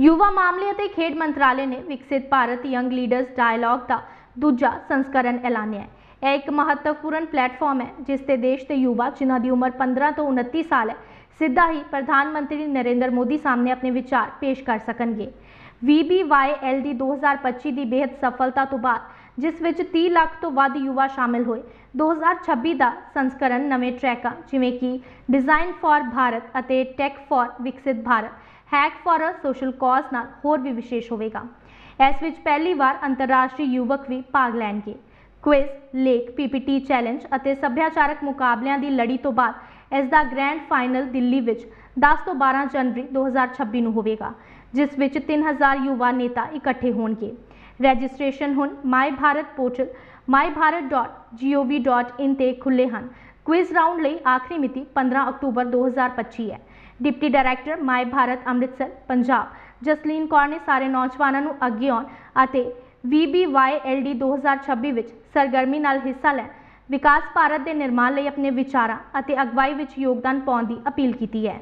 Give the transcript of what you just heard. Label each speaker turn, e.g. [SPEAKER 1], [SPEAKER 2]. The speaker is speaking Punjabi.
[SPEAKER 1] ਯੁਵਾ ਮਾਮਲੇ ਅਤੇ ਖੇਡ ਮੰਤਰਾਲੇ ਨੇ ਵਿਕਸਿਤ ਭਾਰਤ ਯੰਗ ਲੀਡਰਸ ਡਾਇਲੌਗ ਦਾ ਦੂਜਾ ਸੰਸਕਰਨ ਐਲਾਨਿਆ ਹੈ। ਇਹ ਇੱਕ ਮਹੱਤਵਪੂਰਨ ਪਲੇਟਫਾਰਮ ਹੈ, ਜਿਸ ਤੇ ਦੇਸ਼ ਦੇ ਯੁਵਾ, ਜਿਨ੍ਹਾਂ ਦੀ ਉਮਰ 15 ਤੋਂ 29 ਸਾਲ ਹੈ, ਸਿੱਧਾ ਹੀ ਪ੍ਰਧਾਨ ਮੰਤਰੀ ਨਰਿੰਦਰ ਮੋਦੀ ਸਾਹਮਣੇ ਆਪਣੇ ਵਿਚਾਰ ਪੇਸ਼ ਕਰ ਸਕਣਗੇ। VBYLD 2025 ਦੀ ਬੇहद ਸਫਲਤਾ ਤੋਂ ਬਾਅਦ, ਜਿਸ ਵਿੱਚ 30 ਲੱਖ ਤੋਂ ਵੱਧ ਯੁਵਾ ਸ਼ਾਮਿਲ ਹੋਏ 2026 ਦਾ ਸੰਸਕਰਨ ਨਵੇਂ ਟਰੈਕਾਂ ਜਿਵੇਂ ਕਿ ਡਿਜ਼ਾਈਨ ਫਾਰ ਭਾਰਤ ਅਤੇ ਟੈਕ ਫਾਰ ਵਿਕਸਿਤ Bharat hack for a social cause ਨਾਲ ਹੋਰ ਵੀ ਵਿਸ਼ੇਸ਼ ਹੋਵੇਗਾ। ਇਸ ਵਿੱਚ ਪਹਿਲੀ ਵਾਰ ਅੰਤਰਰਾਸ਼ਟਰੀ ਯੁਵਕ ਵੀ ਭਾਗ ਲੈਣਗੇ। ਕੁਇਜ਼ ਲੇਕ ਪੀਪੀਟੀ ਚੈਲੰਜ ਅਤੇ ਸੱਭਿਆਚਾਰਕ ਮੁਕਾਬਲਿਆਂ ਦੀ ਲੜੀ ਤੋਂ ਬਾਅਦ ਇਸ ਦਾ ਗ੍ਰੈਂਡ ਫਾਈਨਲ ਦਿੱਲੀ ਵਿੱਚ 10 ਤੋਂ 12 ਜਨਵਰੀ 2026 ਨੂੰ ਹੋਵੇਗਾ, ਜਿਸ ਵਿੱਚ 3000 ਯੁਵਾ ਨੇਤਾ ਇਕੱਠੇ ਹੋਣਗੇ। ਰਜਿਸਟ੍ਰੇਸ਼ਨ ਹੁਣ ਮਾਈ ਭਾਰਤ ਪੋਰਟਲ myBharat.gov.in ਤੇ ਖੁੱਲੇ ਹਨ। ਕੁਇਜ਼ ਰਾਉਂਡ ਲਈ ਆਖਰੀ ਮਿਤੀ 15 ਅਕਤੂਬਰ 2025 ਹੈ। Deputy director my Bharat Amritsar, Punjab. Jasleen Kaur ਨੇ ਸਾਰੇ ਨੌਜਵਾਨਾਂ ਨੂੰ ਅੱਗੇ ਆਉਣ ਅਤੇ VBYLD 2026 ਵਿੱਚ ਸਰਗਰਮੀ ਨਾਲ ਹਿੱਸਾ ਲੈਣ, ਵਿਕਾਸ ਭਾਰਤ ਦੇ ਨਿਰਮਾਣ ਲਈ ਆਪਣੇ ਵਿਚਾਰਾਂ ਅਤੇ ਅਗਵਾਈ ਵਿੱਚ ਯੋਗਦਾਨ ਪਾਉਣ ਦੀ ਅਪੀਲ ਕੀਤੀ ਹੈ।